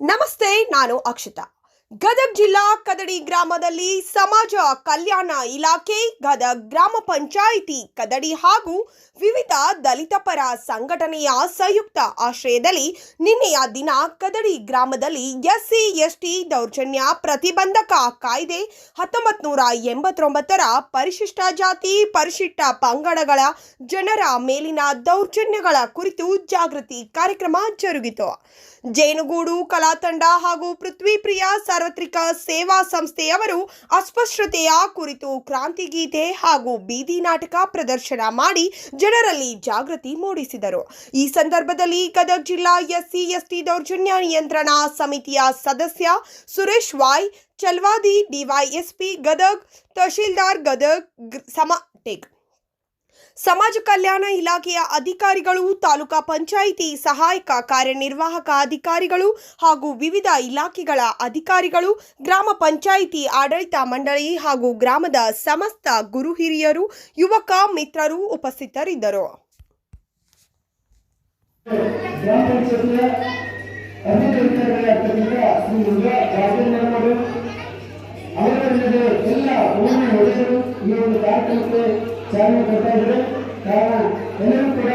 ನಮಸ್ತೆ ನಾನು ಅಕ್ಷತಾ ಗದಗ ಜಿಲ್ಲಾ ಕದಡಿ ಗ್ರಾಮದಲ್ಲಿ ಸಮಾಜ ಕಲ್ಯಾಣ ಇಲಾಖೆ, ಗದಗ ಗ್ರಾಮ ಪಂಚಾಯಿತಿ ಕದಡಿ ಹಾಗೂ ವಿವಿಧ ದಲಿತ ಪರ ಸಂಘಟನೆಯ ಸಂಯುಕ್ತ ಆಶ್ರಯದಲ್ಲಿ ನಿನ್ನೆಯ ದಿನ ಕದಡಿ ಗ್ರಾಮದಲ್ಲಿ ಎಸ್ಸಿ, ಎಸ್ಟಿ ದೌರ್ಜನ್ಯ ಪ್ರತಿಬಂಧಕ ಕಾಯ್ದೆ ಹತ್ತೊಂಬತ್ತು ನೂರ ಎಂಬತ್ತೊಂಬತ್ತರ ಪರಿಶಿಷ್ಟ ಜಾತಿ, ಪರಿಶಿಷ್ಟ ಪಂಗಡಗಳ ಜನರ ಮೇಲಿನ ದೌರ್ಜನ್ಯಗಳ ಕುರಿತು ಜಾಗೃತಿ ಕಾರ್ಯಕ್ರಮ ಜರುಗಿತು. ಜೇನುಗೂಡು, ಕಲಾತಂಡ ಹಾಗೂ ಪೃಥ್ವಿಪ್ರಿಯ ಸಾರ್ವತ್ರಿಕ ಸೇವಾ ಸಂಸ್ಥೆಯವರು ಅಸ್ಪಷ್ಟತೆಯ ಕುರಿತು ಕ್ರಾಂತಿಗೀತೆ ಹಾಗೂ ಬೀದಿ ನಾಟಕ ಪ್ರದರ್ಶನ ಮಾಡಿ ಜನರಲ್ಲಿ ಜಾಗೃತಿ ಮೂಡಿಸಿದರು. ಈ ಸಂದರ್ಭದಲ್ಲಿ ಗದಗ ಜಿಲ್ಲಾ ಎಸ್ಸಿ, ಎಸ್ಟಿ ದೌರ್ಜನ್ಯ ನಿಯಂತ್ರಣ ಸಮಿತಿಯ ಸದಸ್ಯ ಸುರೇಶ್ ವಾಯ್, ಚಲ್ವಾದಿ ಡಿವೈಎಸ್ಪಿ ಗದಗ್, ತಹಶೀಲ್ದಾರ್ ಗದಗ್ ಸಮ, ಟೇಕ್ ಸಮಾಜ ಕಲ್ಯಾಣ ಇಲಾಖೆಯ ಅಧಿಕಾರಿಗಳು, ತಾಲೂಕಾ ಪಂಚಾಯಿತಿ ಸಹಾಯಕ ಕಾರ್ಯನಿರ್ವಾಹಕ ಅಧಿಕಾರಿಗಳು ಹಾಗೂ ವಿವಿಧ ಇಲಾಖೆಗಳ ಅಧಿಕಾರಿಗಳು, ಗ್ರಾಮ ಪಂಚಾಯಿತಿ ಆಡಳಿತ ಮಂಡಳಿ ಹಾಗೂ ಗ್ರಾಮದ ಸಮಸ್ತ ಗುರು ಹಿರಿಯರು, ಯುವಕ ಮಿತ್ರರು ಉಪಸ್ಥಿತರಿದ್ದರು. ಎಲ್ಲ ಊರಿನ ಒಡೆಯರು ಈ ಒಂದು ಕಾರ್ಯಕ್ರಮಕ್ಕೆ ಚಾಲನೆ ಕೊಡ್ತಾ ಇದ್ದಾರೆ. ಕಾರಣ, ಎಲ್ಲರೂ ಕೂಡ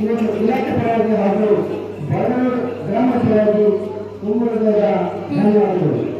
ಈ ಒಂದು ಇಲಾಖೆ ಪರವಾಗಿ ಹಾಗೂ ಬಡವರು ಗ್ರಾಮ ಪರವಾಗಿ ತುಂಬ ಧನ್ಯವಾದಗಳು.